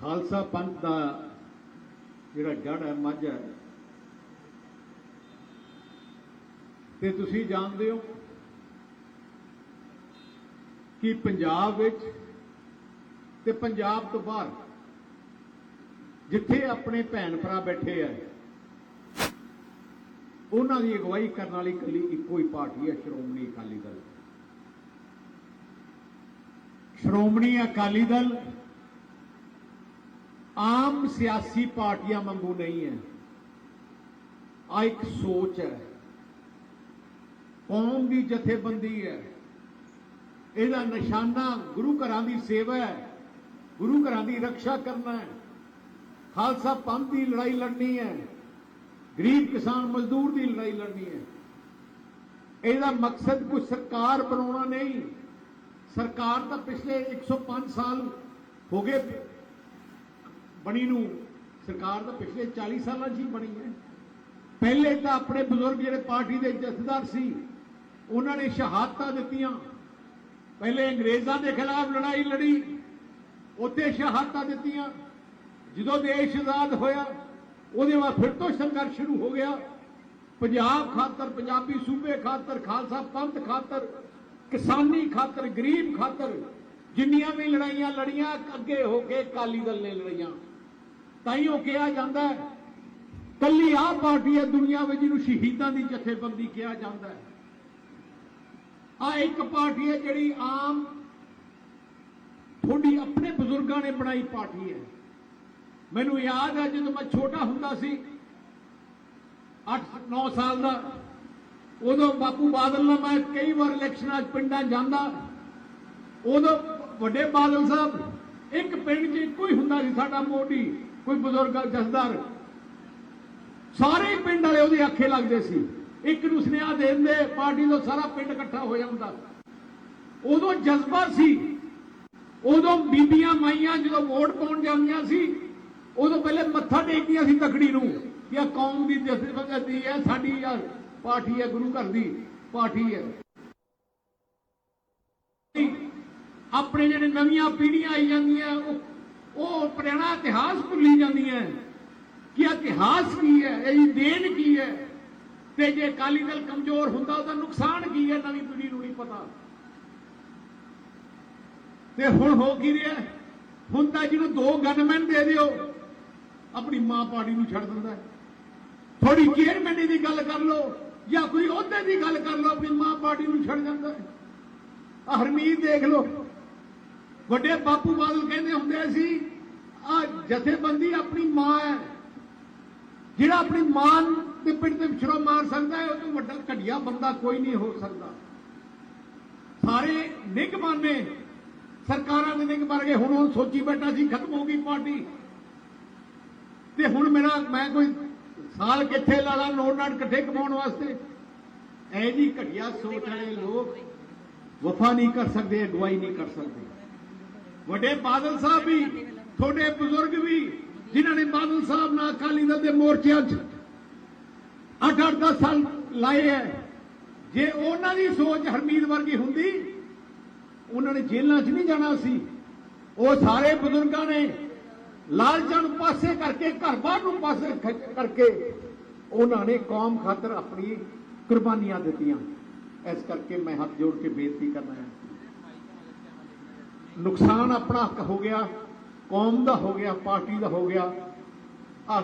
ਖਾਲਸਾ ਪੰਥ ਦਾ ਜਿਹੜਾ ਜੜ ਹੈ, ਮੱਝ ਹੈ। ਤੇ ਤੁਸੀਂ ਜਾਣਦੇ ਹੋ ਕਿ ਪੰਜਾਬ ਵਿੱਚ ਤੇ ਪੰਜਾਬ ਤੋਂ ਬਾਹਰ ਜਿੱਥੇ ਆਪਣੇ ਭੈਣ ਭਰਾ ਬੈਠੇ ਆ, ਉਹਨਾਂ ਦੀ ਅਗਵਾਈ ਕਰਨ ਵਾਲੀ ਇਕੱਲੀ ਇੱਕੋ ਹੀ ਪਾਰਟੀ ਹੈ, ਸ਼੍ਰੋਮਣੀ ਅਕਾਲੀ ਦਲ। ਸ਼੍ਰੋਮਣੀ ਅਕਾਲੀ ਦਲ ਆਮ ਸਿਆਸੀ ਪਾਰਟੀਆਂ ਵਾਂਗੂ ਨਹੀਂ ਹੈ। ਆ ਇੱਕ ਸੋਚ ਹੈ। ਕੌਮ ਦੀ ਜਥੇਬੰਦੀ ਹੈ। ਇਹਦਾ ਨਿਸ਼ਾਨਾ ਗੁਰੂ ਘਰਾਂ ਦੀ ਸੇਵਾ ਹੈ। ਗੁਰੂ ਘਰਾਂ ਦੀ ਰੱਖਿਆ ਕਰਨਾ ਹੈ। ਖਾਲਸਾ ਪੰਥ ਦੀ ਲੜਾਈ ਲੜਨੀ ਹੈ। ਗਰੀਬ ਕਿਸਾਨ ਮਜ਼ਦੂਰ ਦੀ ਲੜਾਈ ਲੜਨੀ ਹੈ। ਇਹਦਾ ਮਕਸਦ ਕੋਈ ਸਰਕਾਰ ਬਣਾਉਣਾ ਨਹੀਂ। ਸਰਕਾਰ ਤਾਂ ਪਿਛਲੇ 105 ਸਾਲ ਹੋ ਗਏ ਬਣੀ ਨੂੰ ਸਰਕਾਰ ਤਾਂ ਪਿਛਲੇ 40 ਸਾਲਾਂ 'ਚ ਹੀ ਬਣੀ ਹੈ। ਪਹਿਲੇ ਤਾਂ ਆਪਣੇ ਬਜ਼ੁਰਗ ਜਿਹੜੇ ਪਾਰਟੀ ਦੇ ਜਥੇਦਾਰ ਸੀ, ਉਹਨਾਂ ਨੇ ਸ਼ਹਾਦਤਾਂ ਦਿੱਤੀਆਂ। ਪਹਿਲੇ ਅੰਗਰੇਜ਼ਾਂ ਦੇ ਖਿਲਾਫ ਲੜਾਈ ਲੜੀ, ਉੱਥੇ ਸ਼ਹਾਦਤਾਂ ਦਿੱਤੀਆਂ। ਜਦੋਂ ਦੇਸ਼ ਆਜ਼ਾਦ ਹੋਇਆ, ਉਹਦੇ ਬਾਅਦ ਫਿਰ ਤੋਂ ਸੰਘਰਸ਼ ਸ਼ੁਰੂ ਹੋ ਗਿਆ। ਪੰਜਾਬ ਖਾਤਰ, ਪੰਜਾਬੀ ਸੂਬੇ ਖਾਤਰ, ਖਾਲਸਾ ਪੰਥ ਖਾਤਰ, ਕਿਸਾਨੀ ਖਾਤਰ, ਗਰੀਬ ਖਾਤਰ ਜਿੰਨੀਆਂ ਵੀ ਲੜਾਈਆਂ ਲੜੀਆਂ, ਅੱਗੇ ਹੋ ਕੇ ਅਕਾਲੀ ਦਲ ਨੇ ਲੜਾਈਆਂ ਤਾਂ ਹੀ ਉਹ ਕਿਹਾ ਜਾਂਦਾ ਹੈ, ਕੱਲੀ ਆਹ ਪਾਰਟੀ ਹੈ ਦੁਨੀਆ ਵਿੱਚ ਜਿਹਨੂੰ ਸ਼ਹੀਦਾਂ ਦੀ ਜਥੇਬੰਦੀ ਕਿਹਾ ਜਾਂਦਾ ਹੈ। ਆ ਇੱਕ ਪਾਰਟੀ ਹੈ ਜਿਹੜੀ ਆਮ ਤੁਹਾਡੀ ਆਪਣੇ ਬਜ਼ੁਰਗਾਂ ਨੇ ਬਣਾਈ ਪਾਰਟੀ ਹੈ। ਮੈਨੂੰ ਯਾਦ ਹੈ ਜਦੋਂ ਮੈਂ ਛੋਟਾ ਹੁੰਦਾ ਸੀ 8-9 ਸਾਲ ਦਾ, ਉਦੋਂ ਬਾਪੂ ਬਾਦਲ ਨਾਲ ਮੈਂ ਕਈ ਵਾਰ ਇਲੈਕਸ਼ਨਾਂ 'ਚ ਪਿੰਡਾਂ ਜਾਂਦਾ। ਉਦੋਂ ਵੱਡੇ ਬਾਦਲ ਸਾਹਿਬ, ਇੱਕ ਪਿੰਡ 'ਚ ਇੱਕੋ ਹੀ ਹੁੰਦਾ ਸੀ ਸਾਡਾ ਮੋਢੀ। ਕੋਈ ਬਜ਼ੁਰਗ ਜਸਦਾਰ, ਸਾਰੇ ਪਿੰਡ ਵਾਲੇ ਉਹਦੇ ਅੱਖੇ ਲੱਗਦੇ ਸੀ। ਇੱਕ ਨੂੰ ਸੁਨੇਹਾ ਦੇ ਦਿੰਦੇ, ਪਾਰਟੀ ਤੋਂ ਸਾਰਾ ਪਿੰਡ ਇਕੱਠਾ ਹੋ ਜਾਂਦਾ। ਉਦੋਂ ਜਜ਼ਬਾ ਸੀ। ਉਦੋਂ ਬੀਬੀਆਂ ਮਾਈਆਂ ਜਦੋਂ ਵੋਟ ਪਾਉਣ ਜਾਂਦੀਆਂ ਸੀ, ਉਦੋਂ ਪਹਿਲੇ ਮੱਥਾ ਟੇਕਦੀਆਂ ਸੀ ਤਖੜੀ ਨੂੰ ਕਿ ਆ ਕੌਮ ਦੀ ਜਥੇਬੰਦੀ ਹੈ, ਸਾਡੀ ਯਾਰ ਪਾਰਟੀ ਹੈ, ਗੁਰੂ ਘਰ ਦੀ ਪਾਰਟੀ ਹੈ। ਆਪਣੇ ਜਿਹੜੇ ਨਵੀਆਂ ਪੀੜ੍ਹੀਆਂ ਆਈ ਜਾਂਦੀਆਂ, ਉਹ ਉਹ ਪੁਰਾਣਾ ਇਤਿਹਾਸ ਭੁੱਲੀ ਜਾਂਦੀਆਂ ਕਿ ਇਤਿਹਾਸ ਕੀ ਹੈ ਇਹਦੀ ਦੇਣ ਕੀ ਹੈ? ਤੇ ਜੇ ਅਕਾਲੀ ਦਲ ਕਮਜ਼ੋਰ ਹੁੰਦਾ ਉਹਦਾ ਨੁਕਸਾਨ ਕੀ ਹੈ ਨਵੀਂ ਪੀੜ੍ਹੀ ਨੂੰ ਨਹੀਂ ਪਤਾ। ਤੇ ਹੁਣ ਹੋ ਕੀ ਰਿਹਾ? ਹੁਣ ਤਾਂ ਜਿਹਨੂੰ ਦੋ ਗਨਮੈਨ ਦੇ ਦਿਓ, ਆਪਣੀ ਮਾਂ ਪਾਰਟੀ ਨੂੰ ਛੱਡ ਦਿੰਦਾ। ਥੋੜੀ ਚੇਅਰਮੈਨੀ ਦੀ ਗੱਲ ਕਰ ਲਓ, ਜਾਂ ਕੋਈ ਅਹੁਦੇ ਦੀ ਗੱਲ ਕਰ ਲਓ, ਆਪਣੀ ਮਾਂ ਪਾਰਟੀ ਨੂੰ ਛੱਡ ਜਾਂਦਾ ਹਰਮੀਤ ਦੇਖ ਲਓ ਵੱਡੇ ਬਾਪੂ ਬਾਦਲ ਕਹਿੰਦੇ ਹੁੰਦੇ ਸੀ ਆ ਜਥੇਬੰਦੀ ਆਪਣੀ ਮਾਂ ਹੈ। ਜਿਹੜਾ ਆਪਣੀ ਮਾਂ ਦੇ ਪਿੰਡ ਤੇ ਵਿਛੜੋ ਮਾਰ ਸਕਦਾ ਹੈ, ਉਹ ਤੋਂ ਵੱਡਾ ਘਟੀਆ ਬੰਦਾ ਕੋਈ ਨਹੀਂ ਹੋ ਸਕਦਾ। ਸਾਰੇ ਨਿਗਮਾਂ ਨੇ ਸਰਕਾਰਾਂ ਦੇ ਨਿਗਮ ਵਰਗੇ, ਹੁਣ ਹੁਣ ਸੋਚੀ ਬੈਠਾ ਸੀ, ਖਤਮ ਹੋ ਗਈ ਪਾਰਟੀ। ਤੇ ਹੁਣ ਮੇਰਾ, ਮੈਂ ਕੋਈ ਸਾਲ ਕਿੱਥੇ ਲਾ ਲਾ ਨੋਟ ਨਾਟ ਇਕੱਠੇ ਕਮਾਉਣ ਵਾਸਤੇ। ਐ ਜੀ ਘਟੀਆ ਸੋਚ ਵਾਲੇ ਲੋਕ ਵਫਾ ਨਹੀਂ ਕਰ ਸਕਦੇ, ਅਗਵਾਈ ਨਹੀਂ ਕਰ ਸਕਦੇ। ਵੱਡੇ ਬਾਦਲ ਸਾਹਿਬ ਵੀ, ਤੁਹਾਡੇ ਬਜ਼ੁਰਗ ਵੀ, ਜਿਨ੍ਹਾਂ ਨੇ ਬਾਦਲ ਸਾਹਿਬ ਨਾਲ ਅਕਾਲੀ ਦਲ ਦੇ ਮੋਰਚਿਆਂ 'ਚ 8-8 10 ਸਾਲ ਲਾਏ ਹੈ ਜੇ ਉਹਨਾਂ ਦੀ ਸੋਚ ਹਰਮੀਤ ਵਰਗੀ ਹੁੰਦੀ, ਉਹਨਾਂ ਨੇ ਜੇਲ੍ਹਾਂ 'ਚ ਨਹੀਂ ਜਾਣਾ ਸੀ। ਉਹ ਸਾਰੇ ਬਜ਼ੁਰਗਾਂ ਨੇ ਲਾਲਚਾਂ ਨੂੰ ਪਾਸੇ ਕਰਕੇ ਘਰ-ਬਾਰ ਨੂੰ ਪਾਸੇ ਕਰਕੇ ਉਹਨਾਂ ਨੇ ਕੌਮ ਖਾਤਰ ਆਪਣੀ ਕੁਰਬਾਨੀਆਂ ਦਿੱਤੀਆਂ। ਇਸ ਕਰਕੇ ਮੈਂ ਹੱਥ ਜੋੜ ਕੇ ਬੇਨਤੀ ਕਰਨਾ ਹੈ। ਨੁਕਸਾਨ ਆਪਣਾ ਹੱਕ ਹੋ ਗਿਆ, ਕੌਮ ਦਾ ਹੋ ਗਿਆ, ਪਾਰਟੀ ਦਾ ਹੋ ਗਿਆ ਆ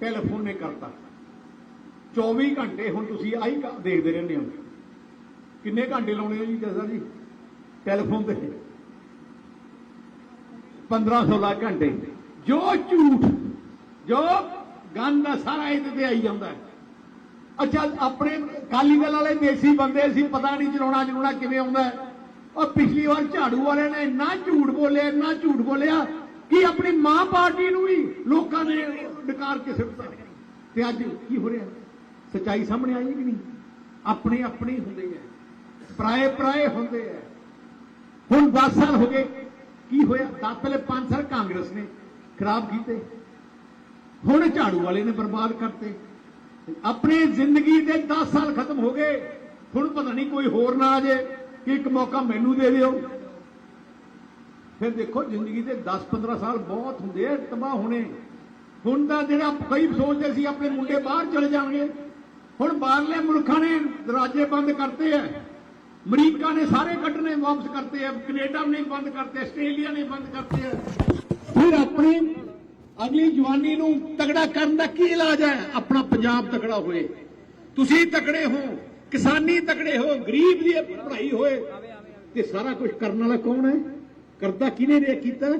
ਟੈਲੀਫੋਨ ਨੇ ਕਰਤਾ। 24 ਘੰਟੇ ਹੁਣ ਤੁਸੀਂ ਆਈ ਦੇਖਦੇ ਰਹਿੰਦੇ ਹੋ। ਕਿੰਨੇ ਘੰਟੇ ਲਾਉਣੇ ਹੋ ਜੀ ਜਸਾ ਜੀ? ਟੈਲੀਫੋਨ ਤੇ। 1500 ਲੱਖ ਘੰਟੇ। ਜੋ ਝੂਠ, ਜੋ ਗੰਦ ਆ, ਸਾਰਾ ਇਹਦੇ ਤੇ ਆਈ ਜਾਂਦਾ ਹੈ। ਅੱਛਾ, ਆਪਣੇ ਕਾਲੀ ਦਲ ਵਾਲੇ ਦੇਸੀ ਬੰਦੇ ਸੀ ਪਤਾ ਨਹੀਂ ਚਲਾਉਣਾ ਚਲਾਉਣਾ ਕਿਵੇਂ ਆਉਂਦਾ ਹੈ। ਉਹ ਪਿਛਲੀ ਵਾਰ ਝਾੜੂ ਵਾਲਿਆਂ ਨੇ ਇੰਨਾ ਝੂਠ ਬੋਲਿਆ ਇੰਨਾ ਝੂਠ ਬੋਲਿਆ ਕਿ ਆਪਣੀ ਮਾਂ ਪਾਰਟੀ ਨੂੰ ਵੀ ਲੋਕਾਂ ਨੇ ਡਕਾਰ ਕੇ ਸਿੱਟਦਾ ਤੇ ਅੱਜ ਕੀ ਹੋ ਰਿਹਾ ਸਚਾਈ ਸਾਹਮਣੇ ਆਈ ਕਿ ਨਹੀਂ ਆਪਣੇ ਆਪਣੇ ਹੁੰਦੇ ਆ ਪਰਾਏ ਪਰਾਏ ਹੁੰਦੇ ਆ ਹੁਣ 10 ਸਾਲ ਹੋ ਗਏ ਕੀ ਹੋਇਆ 10 ਪਹਿਲੇ 5 ਸਾਲ ਕਾਂਗਰਸ ਨੇ ਖਰਾਬ ਕੀਤੇ ਹੁਣ ਝਾੜੂ ਵਾਲੇ ਨੇ ਬਰਬਾਦ ਕਰਤੇ ਆਪਣੀ ਜ਼ਿੰਦਗੀ ਦੇ 10 ਸਾਲ ਖਤਮ ਹੋ ਗਏ ਹੁਣ ਪਤਾ ਨਹੀਂ ਕੋਈ ਹੋਰ ਨਾ ਆ ਜੇ ਕਿ ਇੱਕ ਮੌਕਾ ਮੈਨੂੰ ਦੇ ਦਿਓ? ਫਿਰ ਦੇਖੋ, ਜ਼ਿੰਦਗੀ ਦੇ 10-15 ਸਾਲ ਬਹੁਤ ਹੁੰਦੇ ਆ, ਤਬਾਹ ਹੋਣੇ। ਹੁਣ ਦਾ ਜਿਹੜਾ ਕਈ ਸੋਚਦੇ ਸੀ, ਆਪਣੇ ਮੁੰਡੇ ਬਾਹਰ ਚਲੇ ਜਾਣਗੇ। ਹੁਣ ਬਾਹਰਲੇ ਮੁਲਕਾਂ ਨੇ ਦਰਵਾਜ਼ੇ ਬੰਦ ਕਰਤੇ ਆ। ਅਮਰੀਕਾ ਨੇ ਸਾਰੇ ਕੱਢਣੇ ਵਾਪਸ ਕਰਤੇ ਆ। ਕੈਨੇਡਾ ਨੇ ਬੰਦ ਕਰਤੇ ਆਸਟ੍ਰੇਲੀਆ ਨੇ ਬੰਦ ਕਰਤੇ ਆ। ਫਿਰ ਆਪਣੀ ਅਗਲੀ ਜਵਾਨੀ ਨੂੰ ਤਗੜਾ ਕਰਨ ਦਾ ਕੀ ਇਲਾਜ ਹੈ? ਆਪਣਾ ਪੰਜਾਬ ਤਗੜਾ ਹੋਏ। ਤੁਸੀਂ ਤਕੜੇ ਹੋ। ਕਿਸਾਨੀ ਤਕੜੇ ਹੋ ਗਰੀਬ ਦੀ ਪੜ੍ਹਾਈ ਹੋਏ, ਤੇ ਸਾਰਾ ਕੁਝ ਕਰਨ ਵਾਲਾ ਕੌਣ ਹੈ? ਕਰਦਾ ਕਿਹਨੇ ਨੇ ਕੀਤਾ?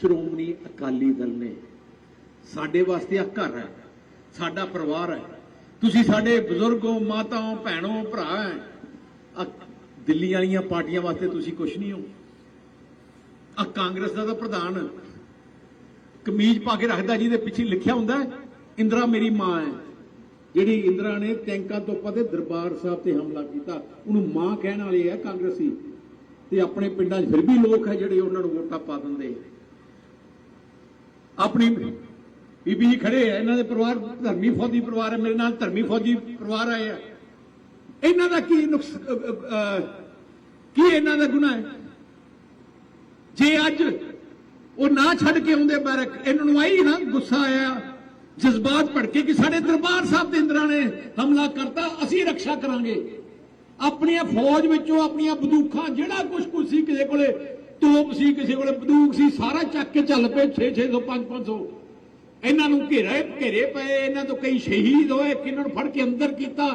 ਸ਼੍ਰੋਮਣੀ ਅਕਾਲੀ ਦਲ ਨੇ। ਸਾਡੇ ਵਾਸਤੇ ਆ ਘਰ ਹੈ, ਸਾਡਾ ਪਰਿਵਾਰ ਹੈ। ਤੁਸੀਂ ਸਾਡੇ ਬਜ਼ੁਰਗੋ, ਮਾਤਾਓ, ਭੈਣੋ, ਭਰਾ ਹੈ ਦਿੱਲੀ ਵਾਲੀਆਂ ਪਾਰਟੀਆਂ ਵਾਸਤੇ ਤੁਸੀਂ ਕੁਝ ਨਹੀਂ ਹੋ। ਆ ਕਾਂਗਰਸ ਦਾ ਤਾਂ ਪ੍ਰਧਾਨ ਕਮੀਜ਼ ਪਾ ਕੇ ਰੱਖਦਾ ਜਿਹਦੇ ਪਿੱਛੇ ਲਿਖਿਆ ਹੁੰਦਾ ਇੰਦਰਾ ਮੇਰੀ ਮਾਂ ਹੈ। ਜਿਹੜੀ ਇੰਦਰਾ ਨੇ ਟੈਂਕਾਂ ਤੋਂ ਪਤੇ ਦਰਬਾਰ ਸਾਹਿਬ ਤੇ ਹਮਲਾ ਕੀਤਾ। ਉਹਨੂੰ ਮਾਂ ਕਹਿਣ ਵਾਲੇ ਆ ਕਾਂਗਰਸੀ। ਤੇ ਆਪਣੇ ਪਿੰਡਾਂ 'ਚ ਫਿਰ ਵੀ ਲੋਕ ਹੈ ਜਿਹੜੇ ਉਹਨਾਂ ਨੂੰ ਵੋਟਾਂ ਪਾ ਦਿੰਦੇ ਆਪਣੀ ਬੀਬੀ ਜੀ ਖੜੇ ਆ, ਇਹਨਾਂ ਦੇ ਪਰਿਵਾਰ ਧਰਮੀ ਫੌਜੀ ਪਰਿਵਾਰ ਹੈ ਮੇਰੇ ਨਾਲ ਧਰਮੀ ਫੌਜੀ ਪਰਿਵਾਰ ਆਏ ਆ। ਇਹਨਾਂ ਦਾ ਕੀ ਨੁਕਸ ਕੀ ਇਹਨਾਂ ਦਾ ਗੁਨਾਹ ਹੈ? ਜੇ ਅੱਜ ਉਹ ਨਾ ਛੱਡ ਕੇ ਆਉਂਦੇ, ਬੈਰਕ, ਇਹਨਾਂ ਨੂੰ ਆਈ ਨਾ ਗੁੱਸਾ ਆਇਆ ਜਜ਼ਬਾਤ ਭੜਕੇ ਕਿ ਸਾਡੇ ਦਰਬਾਰ ਸਾਹਿਬ ਦੇ ਇੰਦਰਾਂ ਨੇ ਹਮਲਾ ਕਰਤਾ, ਅਸੀਂ ਰੱਖਿਆ ਕਰਾਂਗੇ। ਆਪਣੀਆਂ ਫੌਜ ਵਿੱਚੋਂ ਆਪਣੀਆਂ ਬੰਦੂਕਾਂ, ਜਿਹੜਾ ਕੁਝ ਕੁਝ ਸੀ ਕਿਸੇ ਕੋਲੇ, ਤੋਪ ਸੀ ਕਿਸੇ ਕੋਲੇ, ਬੰਦੂਕ ਸੀ, ਸਾਰਾ ਚੱਕ ਕੇ ਚੱਲ ਪਏ 6 600 5 500 ਇਹਨਾਂ ਨੂੰ ਘੇਰੇ ਘੇਰੇ ਪਏ, ਇਹਨਾਂ ਤੋਂ ਕਈ ਸ਼ਹੀਦ ਹੋਏ ਕਿਹਨਾਂ ਨੂੰ ਫੜ ਕੇ ਅੰਦਰ ਕੀਤਾ।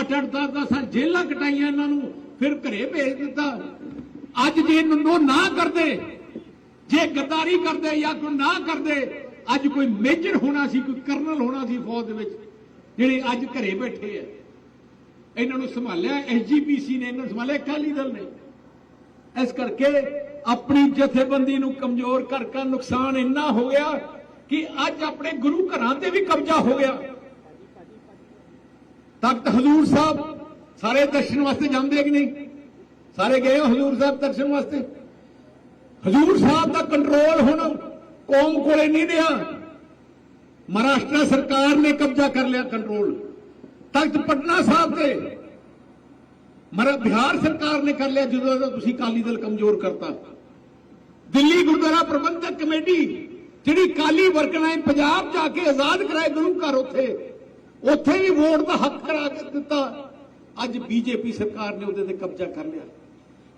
ਅੱਠ ਅੱਠ, ਦਸ ਦਸ ਜੇਲਾਂ ਕਟਾਈਆਂ ਇਹਨਾਂ ਨੂੰ, ਫਿਰ ਘਰੇ ਭੇਜ ਦਿੱਤਾ। ਅੱਜ ਜੇ ਨੰਨੋ ਨਾ ਕਰਦੇ, ਜੇ ਗੱਦਾਰੀ ਕਰਦੇ ਜਾਂ ਕੋਈ ਨਾ ਕਰਦੇ ਅੱਜ ਕੋਈ ਮੇਜਰ ਹੋਣਾ ਸੀ, ਕੋਈ ਕਰਨਲ ਹੋਣਾ ਸੀ ਫੌਜ ਦੇ ਵਿੱਚ, ਜਿਹੜੇ ਅੱਜ ਘਰੇ ਬੈਠੇ ਆ। ਇਹਨਾਂ ਨੂੰ ਸੰਭਾਲਿਆ ਐਸਜੀਪੀਸੀ ਨੇ ਇਹਨਾਂ ਨੂੰ ਸੰਭਾਲਿਆ, ਅਕਾਲੀ ਦਲ ਨੇ। ਇਸ ਕਰਕੇ ਆਪਣੀ ਜਥੇਬੰਦੀ ਨੂੰ ਕਮਜ਼ੋਰ ਕਰ ਕਰ ਨੁਕਸਾਨ ਇੰਨਾ ਹੋ ਗਿਆ ਕਿ ਅੱਜ ਆਪਣੇ ਗੁਰੂ ਘਰਾਂ ਤੇ ਵੀ ਕਬਜ਼ਾ ਹੋ ਗਿਆ। ਤਖਤ ਹਜ਼ੂਰ ਸਾਹਿਬ ਸਾਰੇ ਦਰਸ਼ਨ ਵਾਸਤੇ ਜਾਂਦੇ ਕਿ ਨਹੀਂ? ਸਾਰੇ ਗਏ ਹੋ ਹਜ਼ੂਰ ਸਾਹਿਬ ਦਰਸ਼ਨ ਵਾਸਤੇ? ਹਜ਼ੂਰ ਸਾਹਿਬ ਦਾ ਕੰਟਰੋਲ ਹੁਣ ਕੌਮ ਕੋਲੇ ਨਹੀਂ ਰਿਹਾ। ਮਹਾਰਾਸ਼ਟਰ ਸਰਕਾਰ ਨੇ ਕਬਜ਼ਾ ਕਰ ਲਿਆ ਕੰਟਰੋਲ ਤਖਤ ਪਟਨਾ ਸਾਹਿਬ ਤੇ ਮਰਾ ਬਿਹਾਰ ਸਰਕਾਰ ਨੇ ਕਰ ਲਿਆ ਜਦੋਂ ਦਾ ਤੁਸੀਂ ਕਾਲੀ ਦਲ ਕਮਜ਼ੋਰ ਕਰਤਾ। ਦਿੱਲੀ ਗੁਰਦੁਆਰਾ ਪ੍ਰਬੰਧਕ ਕਮੇਟੀ, ਜਿਹੜੀ ਕਾਲੀ ਵਰਕਰਾਂ ਨੇ ਪੰਜਾਬ ਜਾ ਕੇ ਆਜ਼ਾਦ ਕਰਾਏ ਗੁਰੂ ਘਰ ਉੱਥੇ ਉੱਥੇ ਵੀ ਵੋਟ ਦਾ ਹੱਕ ਕਰਾ ਕੇ ਦਿੱਤਾ। ਅੱਜ ਬੀਜੇਪੀ ਸਰਕਾਰ ਨੇ ਉਹਦੇ ਤੇ ਕਬਜ਼ਾ ਕਰ ਲਿਆ।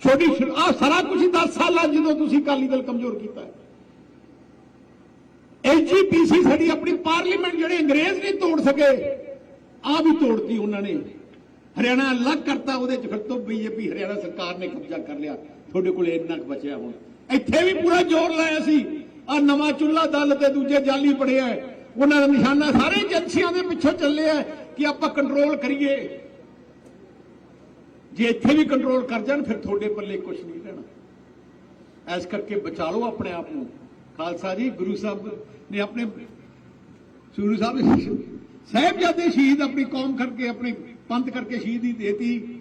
ਛੋਟੀ ਆ ਸਾਰਾ ਕੁਝ 10 ਸਾਲਾਂ ਜਦੋਂ ਤੁਸੀਂ ਕਾਲੀ ਦਲ ਕਮਜ਼ੋਰ ਕੀਤਾ। ਐਲਜੀਪੀਸੀ ਸਾਡੀ ਆਪਣੀ ਪਾਰਲੀਮੈਂਟ ਜਿਹੜੇ ਅੰਗਰੇਜ਼ ਨਹੀਂ ਤੋੜ ਸਕੇ ਆ ਵੀ ਤੋੜਤੀ ਉਹਨਾਂ ਨੇ। ਹਰਿਆਣਾ ਅਲੱਗ ਕਰਤਾ, ਉਹਦੇ ਚ ਫਿਰ ਤੋਂ ਬੀਜੇਪੀ, ਹਰਿਆਣਾ ਸਰਕਾਰ ਨੇ ਕਬਜ਼ਾ ਕਰ ਲਿਆ। ਤੁਹਾਡੇ ਕੋਲ ਇੰਨਾ ਕੁ ਬਚਿਆ ਹੁਣ। ਇੱਥੇ ਵੀ ਪੂਰਾ ਜ਼ੋਰ ਲਾਇਆ ਸੀ। ਆ ਨਵਾਂ ਚੁੱਲਾ ਦਲ ਤੇ ਦੂਜੇ ਜਾਲੀ ਪੜਿਆ ਉਹਨਾਂ ਦਾ ਨਿਸ਼ਾਨਾ ਸਾਰੇ ਏਜੰਸੀਆਂ ਦੇ ਪਿੱਛੇ ਚੱਲਿਆ ਕਿ ਆਪਾਂ ਕੰਟਰੋਲ ਕਰੀਏ। ਜੇ ਇੱਥੇ ਵੀ ਕੰਟਰੋਲ ਕਰ ਜਾਣ, ਫਿਰ ਤੁਹਾਡੇ ਪੱਲੇ ਕੁਝ ਨਹੀਂ ਰਹਿਣਾ। ਐਸ ਕਰਕੇ ਬਚਾ ਲਓ ਆਪਣੇ ਆਪ ਨੂੰ। ਖਾਲਸਾ ਜੀ, ਗੁਰੂ ਸਾਹਿਬ ਨੇ ਆਪਣੇ ਗੁਰੂ ਸਾਹਿਬ ਨੇ ਸਾਹਿਬਜ਼ਾਦੇ ਸ਼ਹੀਦ ਆਪਣੀ ਕੌਮ ਕਰਕੇ ਆਪਣੇ ਪੰਥ ਕਰਕੇ ਸ਼ਹੀਦੀ ਦੇਤੀ।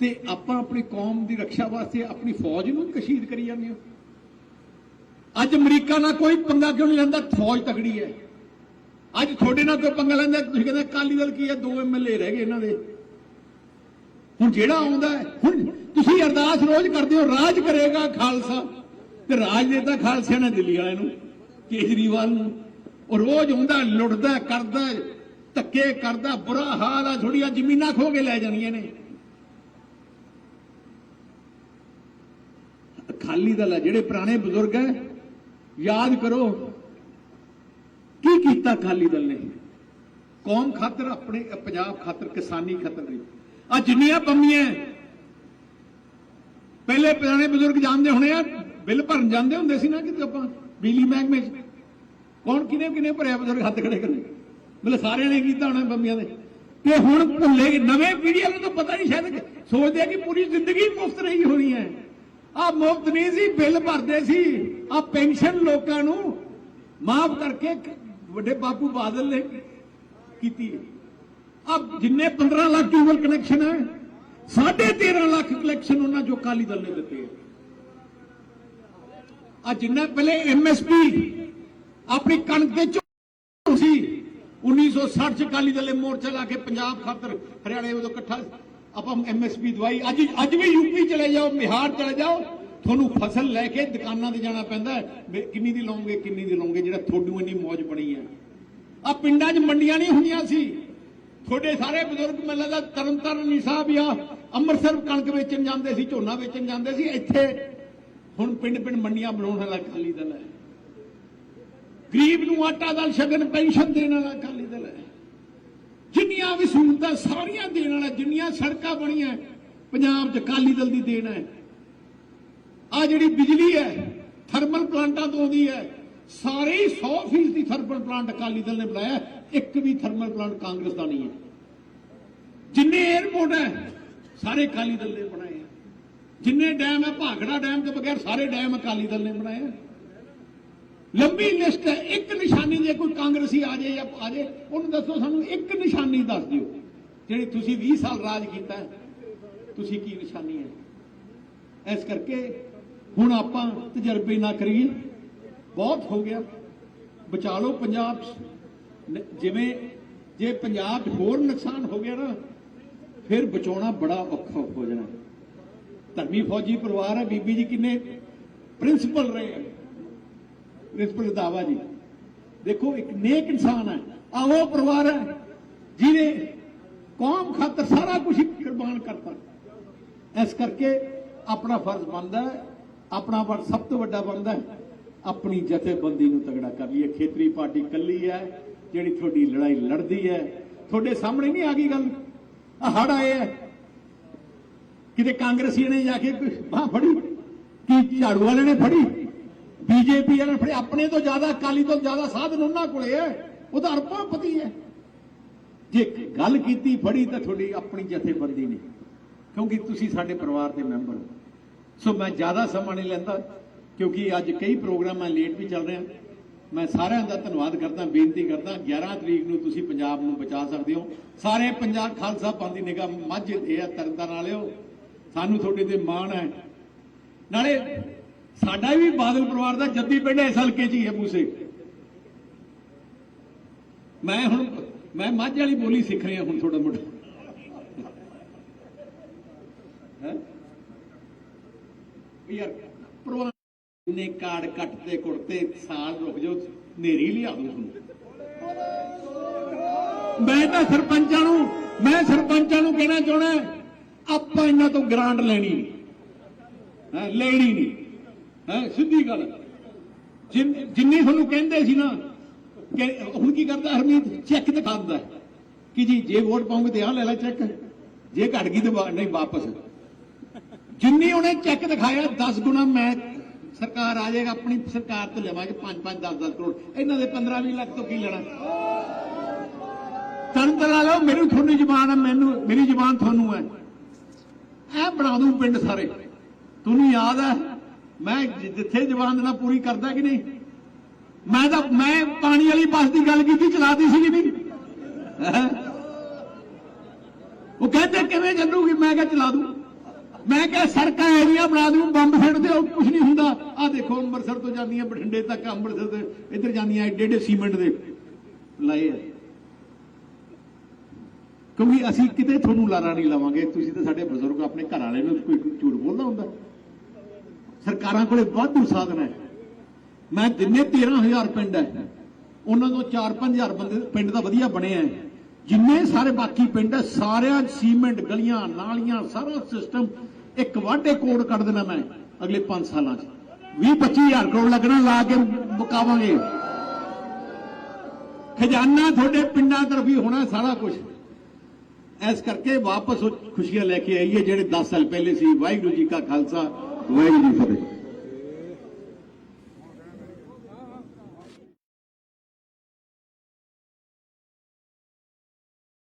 ਤੇ ਆਪਾਂ ਆਪਣੀ ਕੌਮ ਦੀ ਰੱਖਿਆ ਵਾਸਤੇ ਆਪਣੀ ਫੌਜ ਨੂੰ ਕਸ਼ੀਦ ਕਰੀ ਜਾਂਦੇ ਹਾਂ। ਅੱਜ ਅਮਰੀਕਾ ਨਾਲ ਕੋਈ ਪੰਗਾ ਕਿਉਂ ਨਹੀਂ ਲੈਂਦਾ? ਫੌਜ ਤਕੜੀ ਹੈ। ਅੱਜ ਤੁਹਾਡੇ ਨਾਲ ਕੋਈ ਪੰਗਾ ਲੈਂਦਾ? ਤੁਸੀਂ ਕਹਿੰਦੇ ਅਕਾਲੀ ਦਲ ਕੀ ਹੈ? ਦੋ ਐਮਐਲਏ ਰਹਿ ਗਏ ਇਹਨਾਂ ਦੇ। ਹੁਣ ਜਿਹੜਾ ਆਉਂਦਾ ਹੁਣ ਤੁਸੀਂ ਅਰਦਾਸ ਰੋਜ਼ ਕਰਦੇ ਹੋ, ਰਾਜ ਕਰੇਗਾ ਖਾਲਸਾ। ਤੇ ਰਾਜ ਦੇਤਾ ਖਾਲਸੇ ਨੇ ਦਿੱਲੀ ਵਾਲਿਆਂ ਨੂੰ। ਕੇਜਰੀਵਾਲ ਨੂੰ। ਉਹ ਰੋਜ਼ ਆਉਂਦਾ, ਲੁੱਟਦਾ, ਕਰਦਾ, ਧੱਕੇ ਕਰਦਾ, ਬੁਰਾ ਹਾਲ ਆ ਥੋੜੀਆਂ ਜ਼ਮੀਨਾਂ ਖੋ ਕੇ ਲੈ ਜਾਣੀਆਂ ਨੇ। ਅਕਾਲੀ ਦਲ ਆ, ਜਿਹੜੇ ਪੁਰਾਣੇ ਬਜ਼ੁਰਗ ਹੈ ਯਾਦ ਕਰੋ, ਕੀ ਕੀਤਾ ਅਕਾਲੀ ਦਲ ਨੇ? ਕੌਮ ਖਾਤਰ ਆਪਣੇ, ਪੰਜਾਬ ਖਾਤਰ, ਕਿਸਾਨੀ ਖਾਤਰ ਵੀ ਆ ਜਿੰਨੀਆਂ ਬੰਮੀਆਂ ਪਹਿਲੇ ਪੁਰਾਣੇ ਬਜ਼ੁਰਗ ਜਾਣਦੇ ਹੋਣੇ ਆ, ਬਿੱਲ ਭਰਨ ਜਾਂਦੇ ਹੁੰਦੇ ਸੀ ਨਾ ਕਿ ਆਪਾਂ? ਬਿਜਲੀ ਮਹਿਕਮੇ 'ਚ। ਕੌਣ ਕਿਨੇ ਕਿਨੇ ਭਰਿਆ ਬਜ਼ੁਰਗ ਹੱਥ ਖੜੇ ਕਰੇ? ਮਤਲਬ ਸਾਰਿਆਂ ਨੇ ਕੀਤਾ ਹੋਣਾ ਬੰਮੀਆਂ ਦੇ। ਤੇ ਹੁਣ ਭੁੱਲੇ ਗਏ, ਨਵੇਂ ਪੀੜ੍ਹੀਆਂ ਨੂੰ ਪਤਾ ਨਹੀਂ ਸ਼ਾਇਦ ਸੋਚਦੇ ਆ ਕਿ ਪੂਰੀ ਜ਼ਿੰਦਗੀ ਮੁਫਤ ਰਹੀ ਹੋਣੀ ਹੈ। ਆ ਮੁਫਤ ਨਹੀਂ ਸੀ ਬਿੱਲ ਭਰਦੇ ਸੀ। ਆ ਪੈਨਸ਼ਨ ਲੋਕਾਂ ਨੂੰ ਮਾਫ ਕਰਕੇ ਵੱਡੇ ਬਾਪੂ ਬਾਦਲ ਨੇ ਕੀਤੀ ਹੈ। ਜਿੰਨੇ 15 ਲੱਖ ਟਿਊਬਲ ਕਨੈਕਸ਼ਨ ਹੈ 13.5 ਲੱਖ ਕਨੈਕਸ਼ਨ ਉਹਨਾਂ ਜੋ ਅਕਾਲੀ ਦਲ ਨੇ ਦਿੱਤੇ ਹੈ। ਆ ਜਿੰਨਾ ਪਹਿਲੇ ਐਮਐਸਪੀ ਆਪਣੀ ਕਣਕ ਦੇ ਝੋਲ ਸੀ 1960 ਚ ਅਕਾਲੀ ਦਲ ਮੋਰਚਾ ਲਾ ਕੇ ਪੰਜਾਬ ਖਾਤਰ ਹਰਿਆਣੇ ਉਦੋਂ ਇਕੱਠਾ ਆਪਾਂ ਐਮਐਸਪੀ ਦਵਾਈ। ਅੱਜ ਅੱਜ ਵੀ ਯੂਪੀ ਚਲੇ ਜਾਓ, ਬਿਹਾਰ ਚਲੇ ਜਾਓ, ਤੁਹਾਨੂੰ ਫਸਲ ਲੈ ਕੇ ਦੁਕਾਨਾਂ ਤੇ ਜਾਣਾ ਪੈਂਦਾ ਕਿੰਨੀ ਦੀ ਲਾਉਂਗੇ ਕਿੰਨੀ ਦੀ ਲਾਉਂਗੇ ਜਿਹੜਾ ਤੁਹਾਨੂੰ ਇੰਨੀ ਮੌਜ ਬਣੀ ਹੈ। ਆ ਪਿੰਡਾਂ 'ਚ ਮੰਡੀਆਂ ਨਹੀਂ ਹੁੰਦੀਆਂ ਸੀ। ਤੁਹਾਡੇ ਸਾਰੇ ਬਜ਼ੁਰਗ ਮੈਨੂੰ ਲੱਗਦਾ ਤਰਨਤਾਰਨ ਨਹੀਂ ਸਾਹਿਬ ਆ, ਅੰਮ੍ਰਿਤਸਰ ਕਣਕ ਵੇਚਣ ਜਾਂਦੇ ਸੀ, ਝੋਨਾ ਵੇਚਣ ਜਾਂਦੇ ਸੀ, ਇੱਥੇ ਹੁਣ ਪਿੰਡ ਪਿੰਡ ਮੰਡੀਆਂ ਬਣਾਉਣ ਵਾਲਾ ਅਕਾਲੀ ਦਲ ਹੈ। ਗਰੀਬ ਨੂੰ ਆਟਾ ਦਾਲ ਸ਼ਗਨ ਪੈਨਸ਼ਨ ਦੇਣ ਵਾਲਾ ਅਕਾਲੀ ਦਲ ਹੈ। ਜਿੰਨੀਆਂ ਵੀ ਸਹੂਲਤਾਂ ਸਾਰੀਆਂ ਦੇਣ ਵਾਲਾ, ਜਿੰਨੀਆਂ ਸੜਕਾਂ ਬਣੀਆਂ, ਪੰਜਾਬ 'ਚ ਅਕਾਲੀ ਦਲ ਦੀ ਦੇਣ ਹੈ। ਆ ਜਿਹੜੀ ਬਿਜਲੀ ਹੈ ਥਰਮਲ ਪਲਾਂਟਾਂ ਤੋਂ ਆਉਂਦੀ ਹੈ। ਸਾਰੇ ਹੀ 100% ਦੀ ਥਰਮਲ ਪਲਾਂਟ ਅਕਾਲੀ ਦਲ ਨੇ ਬਣਾਇਆ। ਇੱਕ ਵੀ ਥਰਮਲ ਪਲਾਂਟ ਕਾਂਗਰਸ ਦਾ ਨਹੀਂ ਹੈ। ਜਿੰਨੇ 에ਅਰਪੋਰਟ ਹੈ, ਸਾਰੇ ਅਕਾਲੀ ਦਲ ਨੇ ਬਣਾਇਆ ਜਿੰਨੇ ਡੈਮ ਹੈ ਭਾਗੜਾ ਡੈਮ ਤੋਂ ਬਗੈਰ ਸਾਰੇ ਡੈਮ ਅਕਾਲੀ ਦਲ ਨੇ ਬਣਾਏ ਲੰਬੀ ਲਿਸਟ ਹੈ, ਇੱਕ ਨਿਸ਼ਾਨੀ ਜੇ ਕੋਈ ਕਾਂਗਰਸੀ ਆ ਜਾਏ ਜਾਂ ਆ ਜਾਏ, ਉਹਨੂੰ ਦੱਸੋ ਸਾਨੂੰ, ਇੱਕ ਨਿਸ਼ਾਨੀ ਦੱਸ ਦਿਓ, ਜਿਹੜੀ ਤੁਸੀਂ 20 ਸਾਲ ਰਾਜ ਕੀਤਾ ਤੁਸੀਂ ਕੀ ਨਿਸ਼ਾਨੀ ਹੈ? ਇਸ ਕਰਕੇ ਹੁਣ ਆਪਾਂ ਤਜਰਬੇ ਨਾ ਕਰੀਏ। ਬਹੁਤ ਹੋ ਗਿਆ। ਬਚਾ ਲਓ ਪੰਜਾਬ। 'ਚ। ਜਿਵੇਂ ਜੇ ਪੰਜਾਬ 'ਚ ਹੋਰ ਨੁਕਸਾਨ ਹੋ ਗਿਆ ਨਾ, ਫਿਰ ਬਚਾਉਣਾ ਬੜਾ ਔਖਾ ਹੋ ਜਾਣਾ। ਧਰਮੀ ਫੌਜੀ ਪਰਿਵਾਰ ਹੈ। ਬੀਬੀ ਜੀ ਕਿੰਨੇ ਪ੍ਰਿੰਸੀਪਲ ਰਹੇ ਹੈ ਪ੍ਰਿੰਸੀਪਲ ਦਾਵਾ ਜੀ। ਦੇਖੋ, ਇੱਕ ਨੇਕ ਇਨਸਾਨ ਹੈ। ਆਹ ਉਹ ਪਰਿਵਾਰ ਹੈ, ਜਿਹਨੇ ਕੌਮ ਖਾਤਰ ਸਾਰਾ ਕੁਝ ਕੁਰਬਾਨ ਕਰਤਾ। ਇਸ ਕਰਕੇ ਆਪਣਾ ਫਰਜ਼ ਬਣਦਾ ਹੈ, ਆਪਣਾ ਵਰ ਸਭ ਤੋਂ ਵੱਡਾ ਬਣਦਾ ਹੈ, ਆਪਣੀ ਜਥੇਬੰਦੀ ਨੂੰ ਤਗੜਾ ਕਰ ਲਈਏ। ਖੇਤਰੀ ਪਾਰਟੀ ਕੱਲੀ ਹੈ, ਜਿਹੜੀ ਤੁਹਾਡੀ ਲੜਾਈ ਲੜਦੀ ਹੈ। ਤੁਹਾਡੇ ਸਾਹਮਣੇ ਨਹੀਂ ਆ ਗਈ ਗੱਲ। ਆ ਹੜ ਆਏ ਹੈ। ਕਿਤੇ ਕਾਂਗਰਸੀਆਂ ਨੇ ਜਾ ਕੇ ਬਾਹ ਫੜੀ? ਕੀ ਝਾੜੂ ਵਾਲਿਆਂ ਨੇ ਫੜੀ? ਬੀਜੇਪੀ ਵਾਲਿਆਂ ਨੇ ਫੜੀ? ਆਪਣੇ ਤੋਂ ਜ਼ਿਆਦਾ, ਅਕਾਲੀ ਤੋਂ ਜ਼ਿਆਦਾ ਸਾਧਨ ਉਹਨਾਂ ਕੋਲੇ ਹੈ ਉਹ ਉਹਦਾ ਅਰਪਾਪਤੀ ਹੈ ਜੇ ਗੱਲ ਕੀਤੀ, ਫੜੀ ਤਾਂ ਤੁਹਾਡੀ ਆਪਣੀ ਜਥੇਬੰਦੀ ਨੇ। ਕਿਉਂਕਿ ਤੁਸੀਂ ਸਾਡੇ ਪਰਿਵਾਰ ਦੇ ਮੈਂਬਰ ਹੋ। ਸੋ ਮੈਂ ਜ਼ਿਆਦਾ ਸਮਾਂ ਨਹੀਂ ਲੈਂਦਾ, ਕਿਉਂਕਿ ਅੱਜ ਕਈ ਪ੍ਰੋਗਰਾਮ ਮੈਂ ਲੇਟ ਵੀ ਚੱਲ ਰਿਹਾ ਮੈਂ ਸਾਰਿਆਂ ਦਾ ਧੰਨਵਾਦ ਕਰਦਾ, ਬੇਨਤੀ ਕਰਦਾ 11 ਤਰੀਕ ਨੂੰ ਤੁਸੀਂ ਪੰਜਾਬ ਨੂੰ ਬਚਾ ਸਕਦੇ ਹੋ। ਸਾਰੇ ਪੰਜਾਬ ਖਾਲਸਾ ਪੰਥ ਦੀ ਨਿਗਾਹ ਮੱਝ ਇਹ ਆ, ਤਰਨਤਾਰਨ ਵਾਲਿਓ। ਸਾਨੂੰ ਤੁਹਾਡੇ ਤੇ ਮਾਣ ਹੈ। ਨਾਲੇ ਸਾਡਾ ਵੀ ਬਾਦਲ ਪਰਿਵਾਰ ਦਾ ਜੱਦੀ ਪਿੰਡ ਇਸ ਹਲਕੇ 'ਚ ਹੀ ਹੈ ਮੂਸੇ। ਮੈਂ ਹੁਣ, ਮੈਂ ਮੱਝ ਵਾਲੀ ਬੋਲੀ ਸਿੱਖ ਰਿਹਾ ਹੁਣ ਤੁਹਾਡਾ ਮੋਟਾ। ਹੈ? ਯਾਰ ਪ੍ਰਵਾਨ ਨੇ ਕਾਰਡ ਕੱਟਦੇ ਕੁੜਤੇ, ਸਾਲ ਰੁਕ ਜਾਓ ਨੇਰੀ ਲਿਆ ਦੂੰ ਤੁਹਾਨੂੰ। ਮੈਂ ਤਾਂ ਸਰਪੰਚਾਂ ਨੂੰ, ਮੈਂ ਸਰਪੰਚਾਂ ਨੂੰ ਕਹਿਣਾ ਚਾਹਣਾ ਆਪਾਂ ਇਹਨਾਂ ਤੋਂ ਗ੍ਰਾਂਟ ਲੈਣੀ ਹੈ, ਲੈਣੀ ਨਹੀਂ। ਹੈ, ਸਿੱਧੀ ਗੱਲ। ਜਿੰਨੀ ਤੁਹਾਨੂੰ ਕਹਿੰਦੇ ਸੀ ਨਾ, ਕਿ ਹੁਣ ਕੀ ਕਰਦਾ ਹਰਮੀਤ? ਚੈੱਕ ਦਿਖਾਉਂਦਾ ਕਿ ਜੀ, ਜੇ ਵੋਟ ਪਾਉਂਗੇ ਤੇ ਆ ਲੈ ਲੈ ਚੈੱਕ ਜੇ ਘਟ ਗਈ ਤੇ ਨਹੀਂ, ਵਾਪਸ। ਜਿੰਨੀ ਉਹਨੇ ਚੈੱਕ ਦਿਖਾਇਆ 10 ਗੁਣਾ ਮੈਂ ਸਰਕਾਰ ਆ ਜਾਏਗਾ, ਆਪਣੀ ਸਰਕਾਰ ਤੋਂ ਲਵਾਂਗੇ 5 5 10 10 ਕਰੋੜ। ਇਹਨਾਂ ਦੇ 15 20 ਲੱਖ ਤੋਂ ਕੀ ਲੈਣਾ? ਤਨ ਤਲਾ ਲਓ, ਮੇਰੀ ਤੁਹਾਨੂੰ ਜ਼ਬਾਨ ਹੈ ਮੈਨੂੰ, ਮੇਰੀ ਜ਼ਬਾਨ ਤੁਹਾਨੂੰ ਹੈ ਇਹ ਬਣਾ ਦੂੰ ਪਿੰਡ ਸਾਰੇ। ਤੁਹਾਨੂੰ ਯਾਦ ਹੈ, ਮੈਂ ਜਿੱਥੇ ਜ਼ਬਾਨ ਦੇਣਾ ਪੂਰੀ ਕਰਦਾ ਕਿ ਨਹੀਂ? ਮੈਂ ਤਾਂ ਮੈਂ ਪਾਣੀ ਵਾਲੀ ਬੱਸ ਦੀ ਗੱਲ ਕੀਤੀ ਚਲਾਦੀ ਸੀ ਕਿ ਨਹੀਂ? ਉਹ ਕਹਿੰਦੇ, ਕਿਵੇਂ ਚੱਲੂਗੀ? ਮੈਂ ਕਿਹਾ, ਚਲਾ ਦੂੰ। ਮੈਂ ਕਿਹਾ, ਸੜਕਾਂ ਐਰੀਆਂ ਬਣਾ ਦੂੰ, ਬੰਬ ਫੇੜ ਦੇ ਕੁਝ ਨਹੀਂ ਹੁੰਦਾ। ਆ ਦੇਖੋ, ਅੰਮ੍ਰਿਤਸਰ ਤੋਂ ਜਾਂਦੀਆਂ ਬਠਿੰਡੇ ਤੱਕ, ਅੰਮ੍ਰਿਤਸਰ ਦੇ ਇੱਧਰ ਜਾਂਦੀਆਂ ਏਡੇ ਏਡੇ ਸੀਮੈਂਟ ਦੇ। ਲਾਏ ਆ। ਕਿਉਂਕਿ ਅਸੀਂ ਕਿਤੇ ਤੁਹਾਨੂੰ ਲਾਰਾ ਨਹੀਂ ਲਾਵਾਂਗੇ। ਤੁਸੀਂ ਤਾਂ ਸਾਡੇ ਬਜ਼ੁਰਗ, ਆਪਣੇ ਘਰ ਵਾਲੇ ਨੂੰ ਕੋਈ ਝੂਠ ਬੋਲਦਾ ਹੁੰਦਾ। ਸਰਕਾਰਾਂ ਕੋਲੇ ਵਾਧੂ ਸਾਧਨ ਹੈ। ਮੈਂ ਜਿੰਨੇ 13000 ਪਿੰਡ ਹੈ। ਉਹਨਾਂ ਤੋਂ 4-5000 ਬੰਦੇ ਪਿੰਡ ਦਾ ਵਧੀਆ ਬਣਿਆ ਹੈ। ਜਿੰਨੇ ਸਾਰੇ ਬਾਕੀ ਪਿੰਡ ਹੈ, ਸਾਰਿਆਂ ਸੀਮੈਂਟ, ਗਲੀਆਂ, ਨਾਲੀਆਂ, ਸਾਰਾ ਸਿਸਟਮ ਇੱਕ ਵਾਢੇ ਕੋਡ ਕੱਢ ਦੇਣਾ ਮੈਂ ਅਗਲੇ 5 ਸਾਲਾਂ 'ਚ। 20-25000 ਕਰੋੜ ਲੱਗਣਾ, ਲਾ ਕੇ ਮੁਕਾਵਾਂਗੇ। ਖਜ਼ਾਨਾ ਤੁਹਾਡੇ ਪਿੰਡਾਂ ਤਰਫ ਹੀ ਹੋਣਾ ਸਾਰਾ ਕੁਝ ਇਸ ਕਰਕੇ ਵਾਪਸ ਉਹ ਖੁਸ਼ੀਆਂ ਲੈ ਕੇ ਆਈਏ ਜਿਹੜੇ 10 ਸਾਲ ਪਹਿਲੇ ਸੀ। ਵਾਹਿਗੁਰੂ ਜੀ ਕਾ ਖਾਲਸਾ, ਵਾਹਿਗੁਰੂ ਜੀ ਫਤਿਹ।